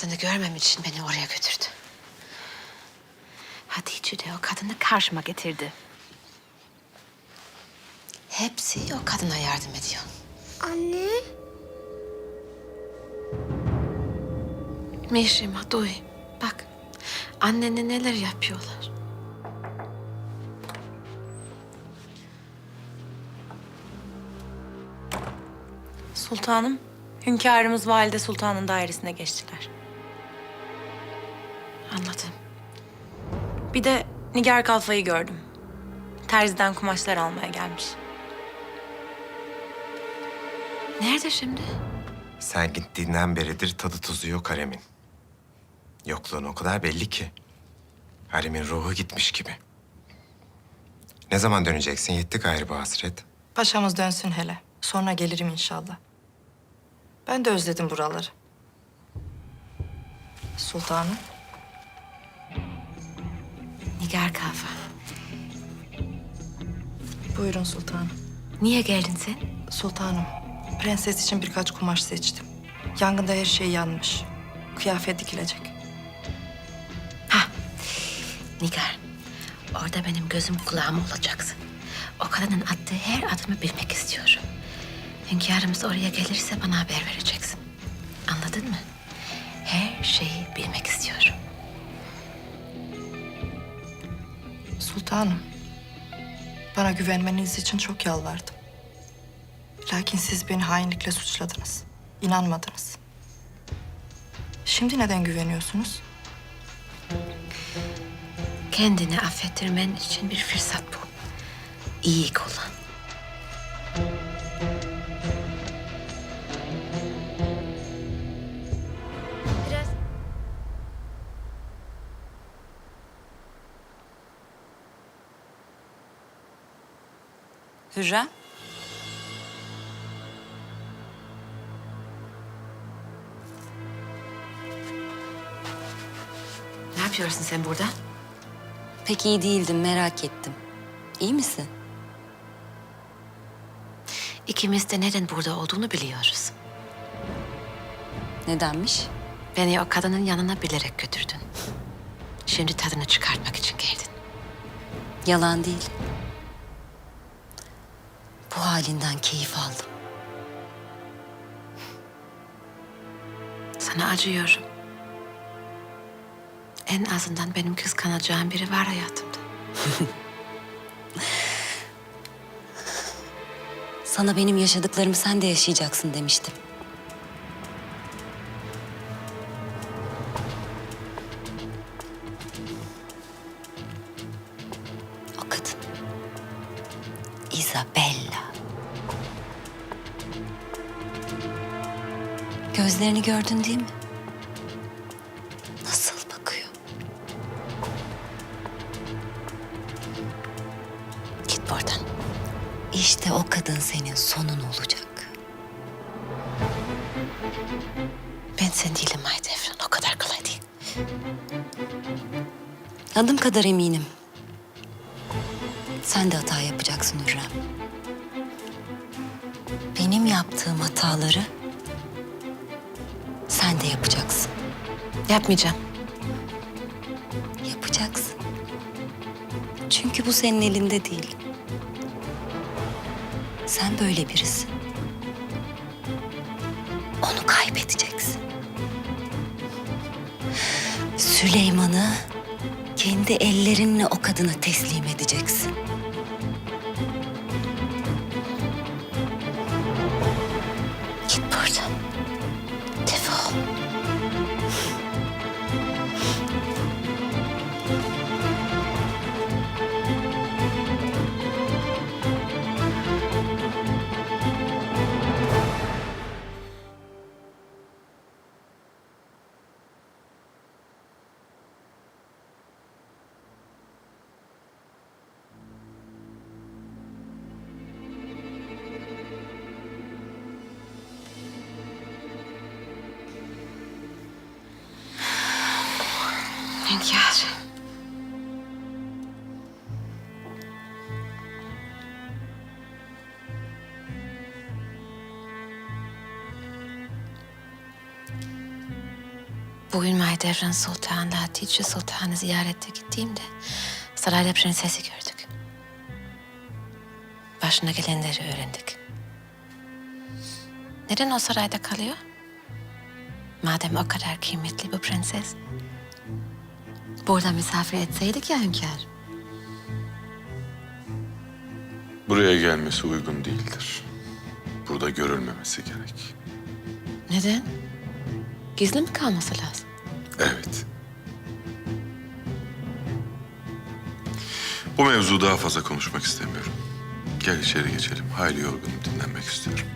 kadını görmem için beni oraya götürdü. Hatice de o kadını karşıma getirdi. Hepsi o kadına yardım ediyor. Anne. Mişima duy. Bak annene neler yapıyorlar. Sultanım, hünkârımız Valide Sultan'ın dairesine geçtiler. Anladım. Bir de Nigar Kalfa'yı gördüm. Terziden kumaşlar almaya gelmiş. Nerede şimdi? Sen gittiğinden beridir tadı tuzu yok Harem'in. Yokluğun o kadar belli ki. Harem'in ruhu gitmiş gibi. Ne zaman döneceksin? Yetti gayrı bu hasret. Paşamız dönsün hele. Sonra gelirim inşallah. Ben de özledim buraları. Sultanım. Nigar Kafa. Buyurun sultanım. Niye geldin sen? Sultanım. Prenses için birkaç kumaş seçtim. Yangında her şey yanmış. Kıyafet dikilecek. Nigar, orada benim gözüm kulağım olacaksın. O kadının attığı her adımı bilmek istiyorum. Hünkârımız oraya gelirse bana haber vereceksin. Anladın mı? Her şeyi bilmek istiyorum. Sultanım. Bana güvenmeniz için çok yalvardım. Lakin siz beni hainlikle suçladınız. İnanmadınız. Şimdi neden güveniyorsunuz? Kendini affettirmen için bir fırsat bu. İyi kullan. Hürrem. Ne yapıyorsun sen burada? Pek iyi değildim merak ettim. İyi misin? İkimiz de neden burada olduğunu biliyoruz. Nedenmiş? Beni o kadının yanına bilerek götürdün. Şimdi tadını çıkartmak için geldin. Yalan değil. Halinden keyif aldım. Sana acıyorum. En azından benim kıskanacağım biri var hayatımda. Sana benim yaşadıklarımı sen de yaşayacaksın demiştim. O kadın. Isabella. Gözlerini gördün değil mi? Nasıl bakıyor? Git buradan. İşte o kadın senin sonun olacak. Ben sen değilim Mahidevran. O kadar kolay değil. Adım kadar eminim. Sen de hata yapacaksın Hürrem. Benim yaptığım hataları Yapmayacağım. Yapacaksın. Çünkü bu senin elinde değil. Sen böyle birisin. Onu kaybedeceksin. Süleyman'ı kendi ellerinle o kadına teslim edeceksin. Git buradan. Defol. Hünkâr. Bugün Mahidevran Sultan'la Hatice Sultan'ı ziyarete gittiğimde sarayda prensesi gördük. Başına gelenleri öğrendik. Neden o sarayda kalıyor? Madem o kadar kıymetli bu prenses. Burada misafir etseydik ya hünkâr. Buraya gelmesi uygun değildir. Burada görülmemesi gerek. Neden? Gizli mi kalması lazım? Evet. Bu mevzu daha fazla konuşmak istemiyorum. Gel içeri geçelim. Hayli yorgunum, dinlenmek istiyorum.